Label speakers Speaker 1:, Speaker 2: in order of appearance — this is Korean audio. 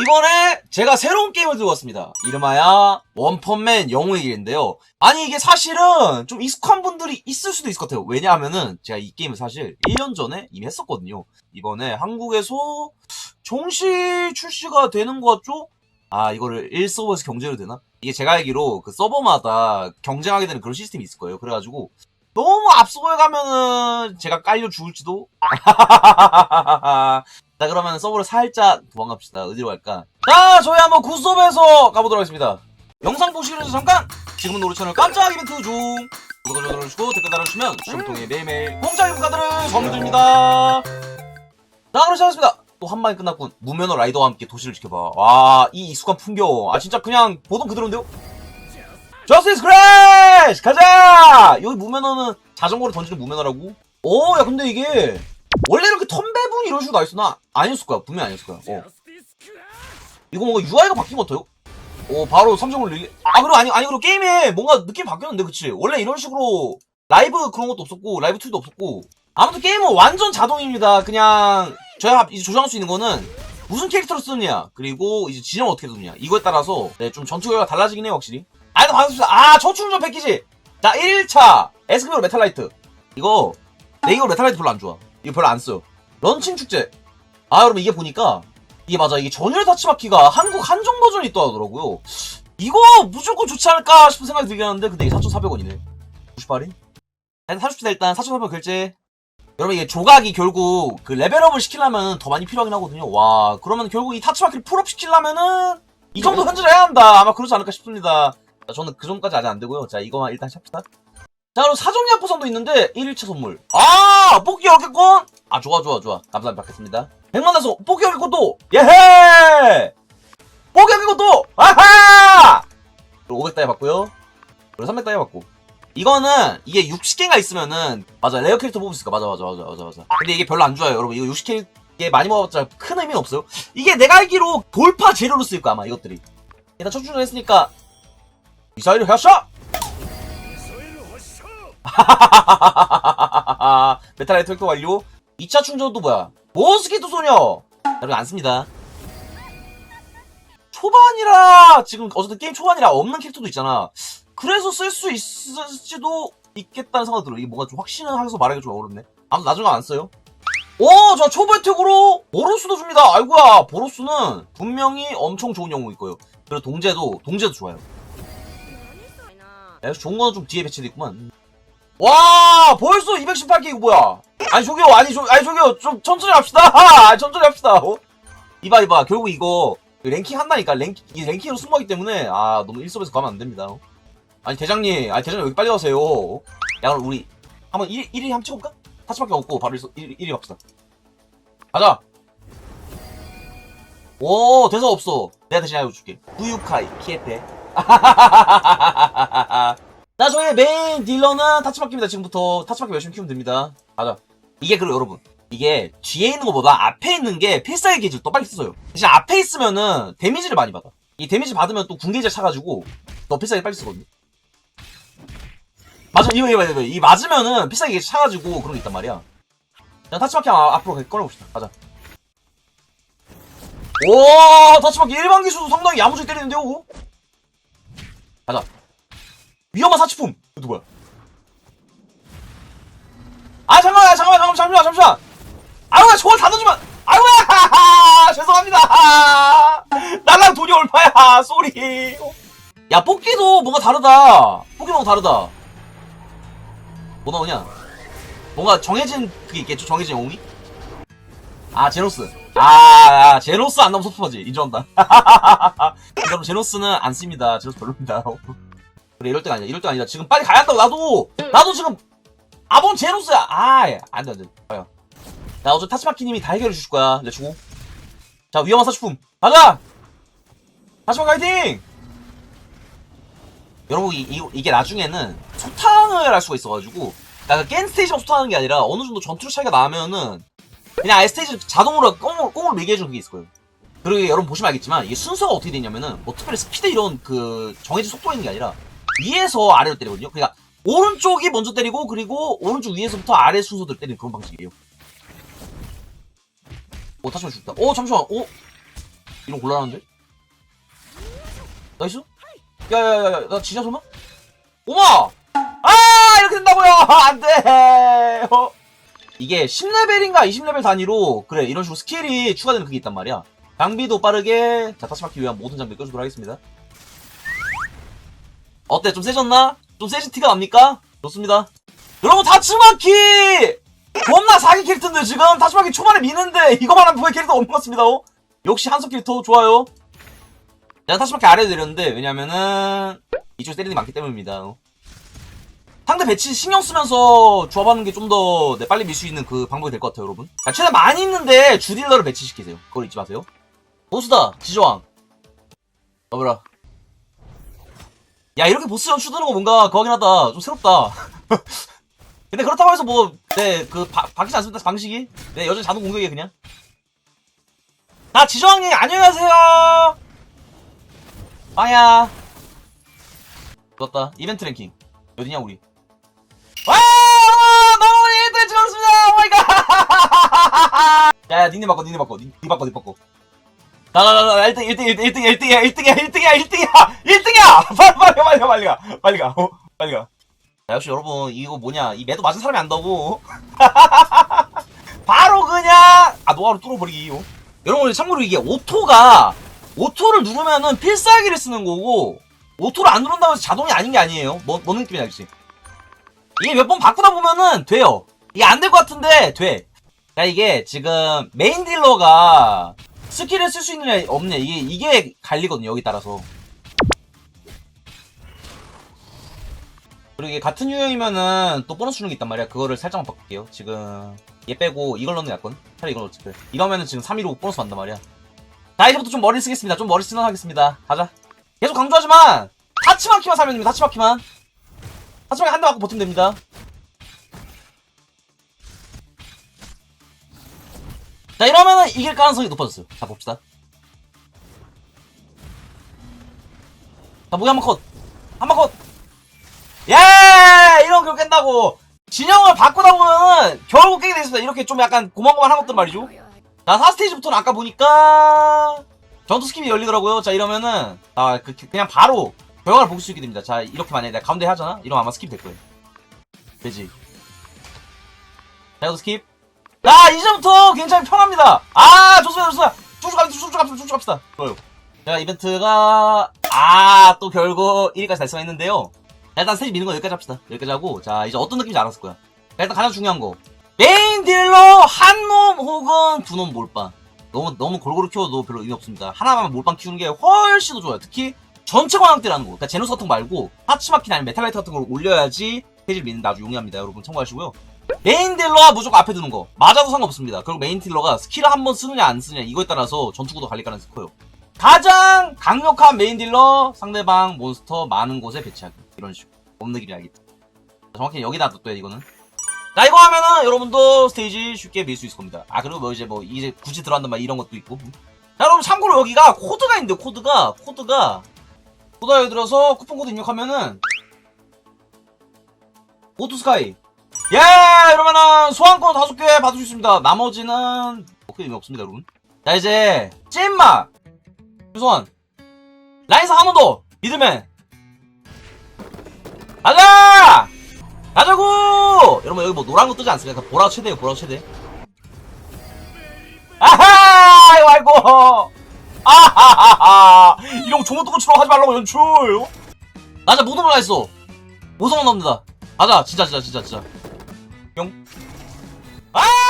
Speaker 1: 이번에 제가 새로운 게임을 들고 왔습니다. 이름하여 원펀맨 영웅의 길인데요. 아니 이게 사실은 좀 익숙한 분들이 있을 수도 있을 것 같아요. 왜냐하면은 제가 이 게임을 사실 1년 전에 이미 했었거든요. 이번에 한국에서 정시 출시가 되는 것 같죠? 아 이거를 1서버에서 경쟁을 되나? 이게 제가 알기로 그 서버마다 경쟁하게 되는 그런 시스템이 있을 거예요. 그래가지고 너무 앞서고 가면은 제가 깔려 죽을지도. 자 그러면 서버를 살짝 도망갑시다. 어디로 갈까? 자 저희 한번 굿섭에서 가보도록 하겠습니다. 영상 보시기 전에 잠깐! 지금은 우리 채널 깜짝 이벤트 중! 구독, 좋아요 눌러주시고 댓글 달아주시면 추첨 통해 매일매일 공짜 이용카드를 선물 드립니다. 자 그럼 시작하겠습니다. 또 한 방에 끝났군. 무면허 라이더와 함께 도시를 지켜봐. 와, 이 익숙한 풍경. 아, 진짜 그냥 보던 그대로인데요? 저스티스 크래쉬! 가자! 여기 무면허는 자전거를 던지는 무면허라고? 오, 야, 근데 이게, 원래 이렇게 턴 배분 이런 식으로 나 있으나 아니었을 거야. 분명히 아니었을 거야. 어. 이거 뭔가 UI가 바뀐 것 같아요? 오, 바로 3점을 늘리, 아, 그리고 아니, 아니, 그리고 게임에 뭔가 느낌 바뀌었는데, 그치? 원래 이런 식으로 라이브 그런 것도 없었고, 라이브 툴도 없었고, 아무튼 게임은 완전 자동입니다. 그냥, 저희가 이제 조정할 수 있는 거는, 무슨 캐릭터를 쓰느냐, 그리고 이제 진영 어떻게 두느냐, 이거에 따라서, 네, 좀 전투 결과가 달라지긴 해요, 확실히. 아, 일단 반갑습니다. 아, 초충전 패키지! 자, 1차, 에스크비오 메탈라이트. 이거, 네, 이거 메탈라이트 별로 안 좋아. 이거 별로 안 써요. 런칭 축제. 아, 여러분, 이게 보니까, 이게 맞아. 이게 전율 타치바퀴가 한국 한정 버전이 있다 하더라고요. 이거 무조건 좋지 않을까 싶은 생각이 들긴 하는데, 근데 이게 4,400원이네. 98인? 일단 사줍시다, 일단. 4,400원 결제. 여러분, 이게 조각이 결국 그 레벨업을 시키려면 더 많이 필요하긴 하거든요. 와, 그러면 결국 이 타치바퀴를 풀업 시키려면은 이 정도 현질을 해야 한다. 아마 그러지 않을까 싶습니다. 자, 저는 그 정도까지 아직 안 되고요. 자, 이거만 일단 샵시다. 자, 그럼 사정리아 포상도 있는데 1일차 선물. 아! 뽑기 어렵겠군? 아, 좋아, 좋아, 좋아. 감사합니다. 받겠습니다. 100만 나서 뽑기 어렵겠고 예헤! 뽑기 어렵겠고 아하! 그리고 500다이 받고요. 그리고 300다이 받고. 이거는 이게 60개가 있으면은 맞아 레어 캐릭터 뽑을 수 있을까 맞아 맞아 맞아 맞아 맞아 근데 이게 별로 안 좋아요 여러분 이거 60개 많이 먹어봤자 큰 의미는 없어요 이게 내가 알기로 돌파 재료로 쓰일 거야 아마 이것들이 일단 첫 출전 했으니까 미사일 헤어샷! 메탈라이트 획득 완료 2차 충전도 뭐야 모스키토 소녀 여러분 안 씁니다 초반이라 지금 어쨌든 게임 초반이라 없는 캐릭터도 있잖아 그래서 쓸 수 있을지도 있겠다는 생각 들어 이게 뭔가 좀 확신을 하면서 말하기가 좀 어렵네 아무튼 나중에 안 써요 오, 저 초보 혜택으로 보로스도 줍니다. 아이고야, 보로스는 분명히 엄청 좋은 영웅일 거예요. 그리고 동제도, 동제도 좋아요. 야, 좋은 거는 좀 뒤에 배치돼 있구만. 와, 벌써 218개 이거 뭐야? 아니 저기요, 아니 저, 아니 저기요, 좀 천천히 합시다. 아, 천천히 합시다. 어? 이봐 이봐, 결국 이거 랭킹 한다니까 랭킹 이 랭킹으로 승부하기 때문에 아 너무 일섭에서 가면 안 됩니다. 어? 아니 대장님, 아니 대장님 여기 빨리 와세요. 야 그럼 우리 한번 1, 1위 한번 찍어볼까? 타치밖에 없고 바로 1, 1위 갑시다. 가자. 오 대사 없어. 내가 대신 알려줄게. 우유카이 키에테. 나 저희 메인 딜러는 타치바퀴입니다. 지금부터 타치바퀴 열심히 키우면 됩니다. 가자. 이게 그리고 여러분 이게 뒤에 있는 것보다 앞에 있는 게 필살기 게이지를 더 빨리 쓰어요. 대신 앞에 있으면은 데미지를 많이 받아. 이 데미지 받으면 또 군게이지를 차가지고 더 필살기 빨리 쓰거든요. 맞아 이거 이거 이거 이 맞으면은 필살기 차가지고 그런 게 있단 말이야. 자 타치바퀴 앞으로 꺼내봅시다. 가자. 오 타치바퀴 일반 기수도 상당히 야무지게 때리는데요. 가자. 위험한 사치품. 누구야? 아 잠깐만 잠깐만 잠깐만 잠시만 잠시만. 아유야 저걸 다 넣어주면 아유야 죄송합니다. 날랑 돈이 얼마야 쏘리. 야 뽑기도 뭔가 다르다. 뽑기 뭔가 다르다. 뭐 나오냐? 뭔가 정해진 그게 있겠죠? 정해진 영웅이? 아 제노스. 아, 아 제노스 안 나오면 섭섭하지. 인정한다. 여러분 제노스는 안 씁니다. 제노스 별로입니다. 그래 이럴 때가 아니야. 이럴 때가 아니다 지금 빨리 가야 한다고 나도! 나도 지금 아본 제노스야! 아 안돼 안돼. 봐요. 자 어차피 타치마키님이 다 해결해 주실 거야 렛츠고. 자 위험한 사치품. 가자 타치마키 화이팅! 여러분 이, 이, 이게 나중에는 소탕을 할 수가 있어가지고 그러니까 깬 스테이지만 소탕하는 게 아니라 어느 정도 전투력 차이가 나면은 그냥 아예 스테이지 자동으로 꽁으로, 꽁으로 매개해주는 게 있을 거예요. 그리고 여러분 보시면 알겠지만 이게 순서가 어떻게 되냐면은 뭐 특별히 스피드 이런 그 정해진 있는 게 아니라 위에서 아래로 때리거든요. 그러니까 오른쪽이 먼저 때리고 그리고 오른쪽 위에서부터 아래 순서대로 때리는 그런 방식이에요. 오 다시 한번 죽다. 오 잠시만. 오. 이런 곤란한데? 나이스? 야야야야 나 진짜 설마? 오마! 아 이렇게 된다고요! 안돼! 어. 이게 10레벨인가 20레벨 단위로 그래 이런 식으로 스킬이 추가되는 그게 있단 말이야 장비도 빠르게 자 다시 막기 위한 모든 장비 껴주도록 하겠습니다 어때 좀 세졌나? 좀 세진 티가 납니까? 좋습니다 여러분 다츠마키! 겁나 사기 캐릭터인데 지금 다츠마키 초반에 미는데 이거만 하면 부의 캐릭터 없는 것 같습니다 어? 역시 한석 캐릭터 좋아요 내가 다시마키 아래에 내렸는데 왜냐면은 이쪽에 때리는 게 많기 때문입니다 어. 상대 배치 신경 쓰면서 조합하는 게 좀 더 네, 빨리 밀 수 있는 그 방법이 될 것 같아요 여러분 자, 최대한 많이 있는데 주딜러를 배치시키세요 그걸 잊지 마세요 보스다 지저왕 더블아 야 이렇게 보스 연출 드는 거 뭔가 거긴 하다 좀 새롭다 근데 그렇다고 해서 뭐, 네, 그, 바, 바뀌지 않습니다, 방식이. 네, 여전히 자동 공격이에요, 그냥. 자, 지정님, 안녕하세요! 빵야. 좋았다. 이벤트 랭킹. 어디냐, 우리. 와! 너무 1등 찍었습니다! 오마이갓! 야, 야, 닉네임 바꿔, 닉네임 바꿔, 닉, 닉 바꿔, 닉 바꿔. 나, 나, 나, 나, 1등, 1등, 1등, 1등, 1등이야, 1등이야, 1등이야, 1등이야! 1등이야! 빨리, 빨리, 빨리, 빨리 가, 빨리 가, 어, 빨리 가. 자, 역시 여러분, 이거 뭐냐, 이 매도 맞은 사람이 안다고. 바로 그냥, 아, 노하로 뚫어버리기. 어? 여러분, 참고로 이게 오토가, 오토를 누르면은 필살기를 쓰는 거고, 오토를 안 누른다고 해서 자동이 아닌 게 아니에요. 뭐, 뭔 느낌이 알지? 이게 몇 번 바꾸다 보면은 돼요. 이게 안 될 것 같은데, 돼. 자, 이게 지금 메인 딜러가 스킬을 쓸 수 있느냐, 없느냐, 이게, 이게 갈리거든요, 여기 따라서. 그리고 이게 같은 유형이면은 또 보너스 주는 게 있단 말이야. 그거를 살짝만 바꿀게요. 지금 얘 빼고 이걸 넣는 게 낫건. 차라리 이걸 넣지. 이러면은 지금 3위로 보너스 받는단 말이야. 자 이제부터 좀 머리 쓰겠습니다. 좀 머리 쓰는 하겠습니다. 가자. 계속 강조하지만 타치마키만 사면 됩니다. 타치마키만. 타치마키 한 대 맞고 버티면 됩니다. 자 이러면은 이길 가능성이 높아졌어요. 자 봅시다. 자 무기 한번 컷. 한번 컷. 예! 이런 걸 깬다고! 진영을 바꾸다 보면은 결국 깨게 되습니다 이렇게 좀 약간 고만고만한 것들 말이죠. 자, 4스테이지부터는 아까 보니까 전투 스킵이 열리더라고요. 자, 이러면은, 아, 그, 그냥 바로 결과를 볼 수 있게 됩니다. 자, 이렇게 만약에 내가 가운데 하잖아? 이러면 아마 스킵 될 거예요. 되지. 자, 이것도 스킵. 자, 이제부터 굉장히 편합니다. 아, 좋습니다, 좋습니다. 쭉쭉 갑시다, 쭉쭉 갑시다, 쭉쭉 갑시다. 좋아요. 자, 이벤트가, 아, 또 결국 1위까지 달성했는데요. 자, 일단 스테이지 미는 거 여기까지 합시다. 여기까지 하고, 자, 이제 어떤 느낌인지 알았을 거야. 자, 일단 가장 중요한 거. 메인 딜러 한 놈 혹은 두 놈 몰빵. 너무, 너무 골고루 키워도 별로 의미 없습니다. 하나만 몰빵 키우는 게 훨씬 더 좋아요. 특히 전체 광학대라는 거. 그러니까 제노스 같은 거 말고, 하치마키나 아니면 메탈라이트 같은 걸 올려야지 스테이지를 미는 데 아주 용이합니다. 여러분 참고하시고요. 메인 딜러가 무조건 앞에 두는 거. 맞아도 상관없습니다. 그리고 메인 딜러가 스킬을 한번 쓰느냐 안 쓰느냐 이거에 따라서 전투구도 갈릴 가능성이 커요. 가장 강력한 메인 딜러 상대방 몬스터 많은 곳에 배치하기. 이런 식으로. 없는 길이 알겠다. 정확히 여기다 둬야 이거는. 자 이거 하면은 여러분도 스테이지 쉽게 밀 수 있을 겁니다. 아 그리고 뭐 이제 뭐 이제 굳이 들어간단 말 이런 것도 있고. 자 여러분 참고로 여기가 코드가 있는데 코드가 코드가 코드가 예를 들어서 쿠폰 코드 입력하면은 오토스카이 예 이러면은 소환권 다섯 개 받을 수 있습니다. 나머지는 어떻게 의미 없습니다 여러분. 자 이제 찐맛 유소환 라인사 한번 더 미드맨 가자! 가자고! 여러분 여기 뭐 노란 거 뜨지 않습니까? 보라 최대예요 보라 최대 아하 이거 말고 아하하하 이런 거 좋은 것처럼 하지 말라고 연출 어? 나 진짜 못 올라 했어 모성만 넣는다 가자 진짜 진짜 진짜 진짜 뿅. 아!